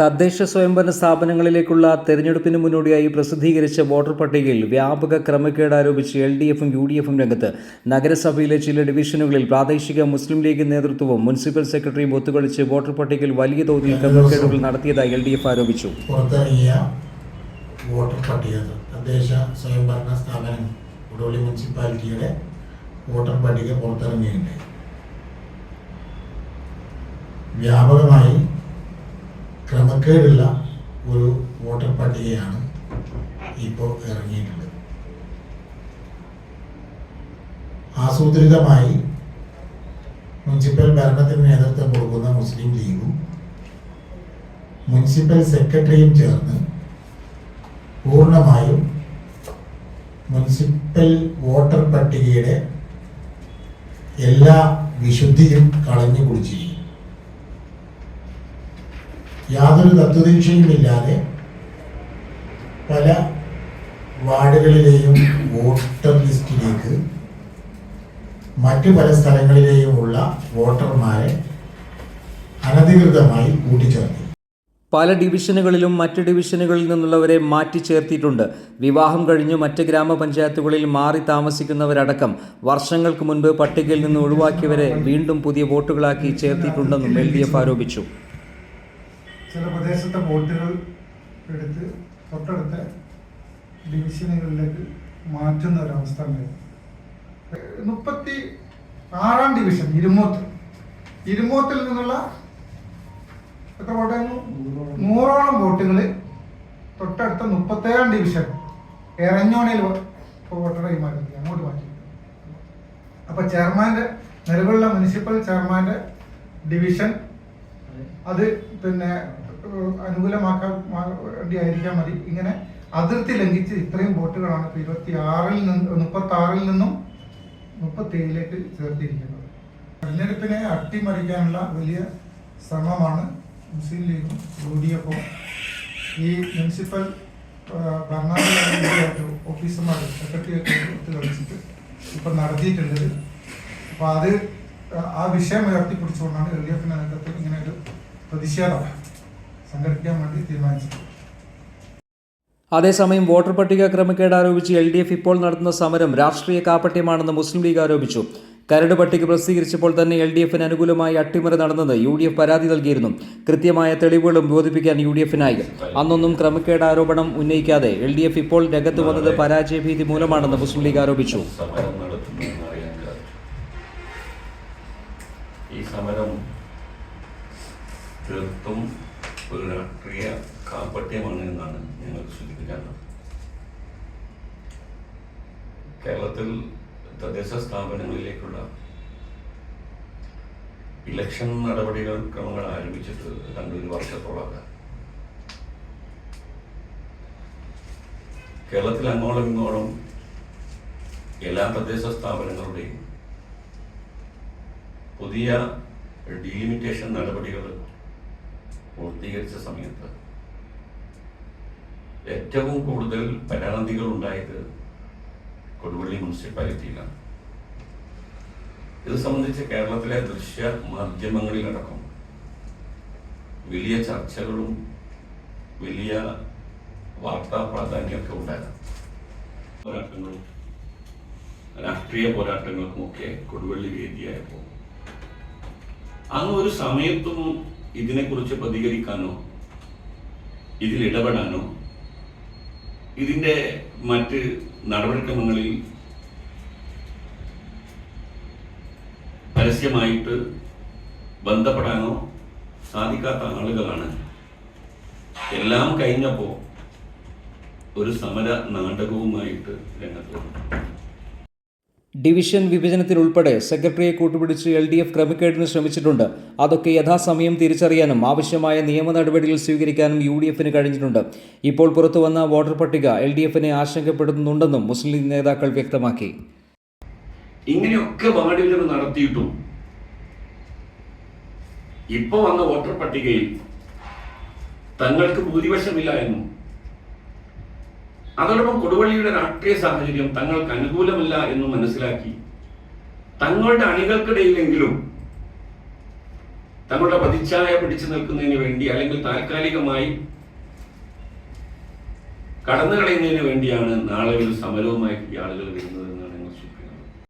തദ്ദേശ സ്വയംഭരണ സ്ഥാപനങ്ങളിലേക്കുള്ള തെരഞ്ഞെടുപ്പിന് മുന്നോടിയായി പ്രസിദ്ധീകരിച്ച വോട്ടർ പട്ടികയിൽ വ്യാപക ക്രമക്കേട് ആരോപിച്ച് എൽ ഡി എഫും യു ഡി എഫും രംഗത്ത്. നഗരസഭയിലെ ചില ഡിവിഷനുകളിൽ പ്രാദേശിക മുസ്ലിം ലീഗ് നേതൃത്വവും മുനിസിപ്പൽ സെക്രട്ടറിയും ഒത്തുകളിച്ച് വോട്ടർ പട്ടികയിൽ വലിയ തോതിൽ ക്രമക്കേടുകൾ നടത്തിയതായി എൽ ഡി എഫ് ആരോപിച്ചു. വോട്ടർ പട്ടിക പുറത്തിറങ്ങിയിട്ടുണ്ട്. വ്യാപകമായി ക്രമക്കേടുള്ള ഒരു വോട്ടർ പട്ടികയാണ് ഇപ്പോൾ ഇറങ്ങിയിട്ടുള്ളത്. ആസൂത്രിതമായി മുനിസിപ്പൽ ഭരണത്തിന് നേതൃത്വം കൊടുക്കുന്ന മുസ്ലിം ലീഗും മുനിസിപ്പൽ സെക്രട്ടറിയും ചേർന്ന് പൂർണമായും മുനിസിപ്പൽ വോട്ടർ പട്ടികയുടെ എല്ലാ വിശുദ്ധിയും കളഞ്ഞു കുടിച്ചിരിക്കും യാതൊരു തത്വദീക്ഷയുമില്ലാതെ പല വാർഡുകളിലെയും വോട്ടർ ലിസ്റ്റിലേക്ക് മറ്റു പല സ്ഥലങ്ങളിലെയുമുള്ള വോട്ടർമാരെ അനധികൃതമായി കൂട്ടിച്ചേർത്തു. പല ഡിവിഷനുകളിലും മറ്റ് ഡിവിഷനുകളിൽ നിന്നുള്ളവരെ മാറ്റി ചേർത്തിയിട്ടുണ്ട് വിവാഹം കഴിഞ്ഞു മറ്റ് ഗ്രാമപഞ്ചായത്തുകളിൽ മാറി താമസിക്കുന്നവരടക്കം വർഷങ്ങൾക്ക് മുൻപ് പട്ടികയിൽ നിന്ന് ഒഴിവാക്കിയവരെ വീണ്ടും പുതിയ വോട്ടുകളാക്കി ചേർത്തിയിട്ടുണ്ടെന്നും എൽ ആരോപിച്ചു. ചില പ്രദേശത്തെ വോട്ടുകൾ എടുത്ത് തൊട്ടടുത്ത ഡിവിഷനുകളിലേക്ക് മാറ്റുന്ന ഒരവസ്ഥ മുപ്പത്തി ആറാം ഡിവിഷൻ ഇരുമൂത്ത്. ഇരുമൂത്തിൽ നിന്നുള്ള എത്ര വോട്ടായിരുന്നു നൂറോളം വോട്ടുകൾ തൊട്ടടുത്ത മുപ്പത്തേഴാം ഡിവിഷൻ എറഞ്ഞോണയിൽ വോട്ടറായി മാറ്റി അങ്ങോട്ട് മാറ്റി. അപ്പൊ ചെയർമാന്റെ നിലവിലുള്ള മുനിസിപ്പൽ ചെയർമാന്റെ ഡിവിഷൻ അത് പിന്നെ അനുകൂലമാക്കാൻ വേണ്ടിയായിരിക്കാം മതി. ഇങ്ങനെ അതിർത്തി ലംഘിച്ച് ഇത്രയും ബോട്ടുകളാണ് ഇപ്പൊ ഇരുപത്തി ആറിൽ നിന്ന് മുപ്പത്തി ആറിൽ നിന്നും മുപ്പത്തി ഏഴിലേക്ക് ചേർത്തിരിക്കുന്നത്. തെരഞ്ഞെടുപ്പിനെ അട്ടിമറിക്കാനുള്ള വലിയ ശ്രമമാണ് മുസ്ലിം ലീഗും യു ഡി എഫും ഈ മുനിസിപ്പൽ ഭരണാധികാരി ഓഫീസർമാർ സെക്രട്ടറിയൊക്കെ ഒത്തു കളിച്ചിട്ട് ഇപ്പം നടത്തിയിട്ടുള്ളത്. അപ്പോൾ അത് ആ വിഷയം ഉയർത്തിപ്പിടിച്ചുകൊണ്ടാണ് എൽ ഡി എഫിന്റെ നേതൃത്വത്തിൽ ഇങ്ങനെ ഒരു പ്രതിഷേധം സംഘടിപ്പിക്കാൻ വേണ്ടി തീരുമാനിച്ചത് അതേസമയം വോട്ടർ പട്ടിക ക്രമക്കേട് ആരോപിച്ച് എൽ ഡി എഫ് ഇപ്പോൾ നടത്തുന്ന സമരം രാഷ്ട്രീയ കാപ്പട്യമാണെന്ന് മുസ്ലിം ലീഗ് ആരോപിച്ചു. കരട് പട്ടിക പ്രസിദ്ധീകരിച്ചപ്പോൾ തന്നെ എൽ ഡി എഫിന് അനുകൂലമായി അട്ടിമറി നടന്നത് യു ഡി എഫ് പരാതി നൽകിയിരുന്നു. കൃത്യമായ തെളിവുകളും ബോധിപ്പിക്കാൻ യു ഡി എഫിനായി അന്നൊന്നും ക്രമക്കേട് ആരോപണം ഉന്നയിക്കാതെ എൽ ഡി എഫ് ഇപ്പോൾ രംഗത്ത് വന്നത് പരാജയഭീതി മൂലമാണെന്ന് മുസ്ലിം ലീഗ് ആരോപിച്ചു. ഈ സമരം തീർത്തും ഒരു രാഷ്ട്രീയ കാപ്പട്യമാണ് എന്നാണ് ഞങ്ങൾ സൂചിപ്പിക്കാനുള്ളത് കേരളത്തിൽ തദ്ദേശ സ്ഥാപനങ്ങളിലേക്കുള്ള ഇലക്ഷൻ നടപടികൾ ക്രമങ്ങൾ ആരംഭിച്ചിട്ട് രണ്ടൊരു വർഷത്തോളം കേരളത്തിൽ അങ്ങോളം ഇങ്ങോളം എല്ലാ തദ്ദേശ സ്ഥാപനങ്ങളുടെയും പുതിയ ഡീലിമിറ്റേഷൻ നടപടികൾ പൂർത്തീകരിച്ച സമയത്ത് ഏറ്റവും കൂടുതൽ പരാതികൾ ഉണ്ടായത് കൊടുവള്ളി മുനിസിപ്പാലിറ്റിയിലാണ്. ഇത് സംബന്ധിച്ച് കേരളത്തിലെ ദൃശ്യ മാധ്യമങ്ങളിലടക്കം വലിയ ചർച്ചകളും വലിയ വാർത്താ പ്രാധാന്യമൊക്കെ ഉണ്ടായിരുന്നു. പോരാട്ടങ്ങളും രാഷ്ട്രീയ പോരാട്ടങ്ങൾക്കുമൊക്കെ കൊടുവള്ളി വേദിയായപ്പോൾ അങ്ങ് ഒരു സമയത്തും ഇതിനെക്കുറിച്ച് പ്രതികരിക്കാനോ ഇതിൽ ഇടപെടാനോ ഇതിന്റെ മറ്റ് നടപടിക്രമങ്ങളിൽ പരസ്യമായിട്ട് ബന്ധപ്പെടാനോ സാധിക്കാത്ത ആളുകളാണ്. എല്ലാം കഴിഞ്ഞപ്പോൾ ഒരു സമര നാടകവുമായിട്ട് ഡിവിഷൻ വിഭജനത്തിൽ ഉൾപ്പെടെ സെക്രട്ടറിയെ കൂട്ടുപിടിച്ച് എൽ ഡി എഫ് ക്രമക്കേടിന് ശ്രമിച്ചിട്ടുണ്ട്. അതൊക്കെ യഥാസമയം തിരിച്ചറിയാനും ആവശ്യമായ നിയമ നടപടികൾ സ്വീകരിക്കാനും യു ഡി എഫിന് കഴിഞ്ഞിട്ടുണ്ട്. ഇപ്പോൾ പുറത്തുവന്ന വോട്ടർ പട്ടിക എൽ ഡി എഫിനെ ആശങ്കപ്പെടുത്തുന്നുണ്ടെന്നും മുസ്ലിം ലീഗ് നേതാക്കൾ വ്യക്തമാക്കി. ഇങ്ങനെയൊക്കെ വാർഡ് വിതരണം നടത്തിയിട്ടും ഇപ്പൊ വന്ന വോട്ടർ പട്ടികയിൽ തങ്ങൾക്ക് ഭൂരിപക്ഷമില്ല എന്നും അതോടൊപ്പം കൊടുവള്ളിയുടെ രാഷ്ട്രീയ സാഹചര്യം തങ്ങൾക്ക് അനുകൂലമല്ല എന്ന് മനസ്സിലാക്കി. തങ്ങളുടെ അണികൾക്കിടയിലെങ്കിലും തങ്ങളുടെ പതിച്ചായ പിടിച്ചു നിൽക്കുന്നതിന് വേണ്ടി അല്ലെങ്കിൽ താൽക്കാലികമായി കടന്നു കളയുന്നതിന് വേണ്ടിയാണ് നാളെ ഒരു സമരവുമായി ആളുകൾ സൂചിപ്പിക്കുന്നത്